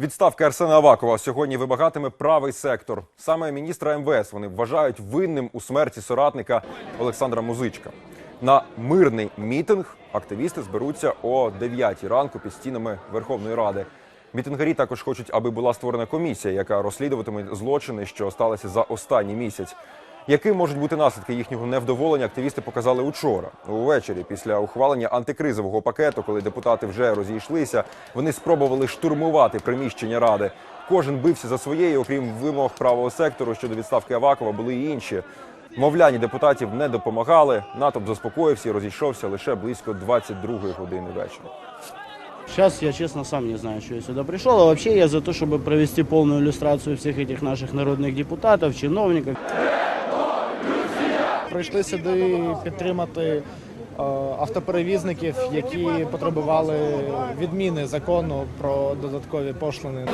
Відставка Арсена Авакова сьогодні вимагатиме правий сектор. Саме міністра МВС вони вважають винним у смерті соратника Олександра Музичка. На мирний мітинг активісти зберуться о 9 ранку під стінами Верховної Ради. Мітингарі також хочуть, аби була створена комісія, яка розслідуватиме злочини, що сталися за останній місяць. Яким можуть бути наслідки їхнього невдоволення, активісти показали учора. Увечері, після ухвалення антикризового пакету, коли депутати вже розійшлися, вони спробували штурмувати приміщення ради. Кожен бився за своє, і окрім вимог правого сектору щодо відставки Авакова, були й інші. Мовляні депутатів не допомагали. Натовп заспокоївся і розійшовся лише близько 22-ї години вечора. Сейчас я, честно, сам не знаю, что я сюда пришел. А вообще я за то, чтобы провести полную иллюстрацию всех этих наших народных депутатов, чиновников. Прийшли сюди підтримати е, автоперевізників, які потребували відміни закону про додаткові пошлини.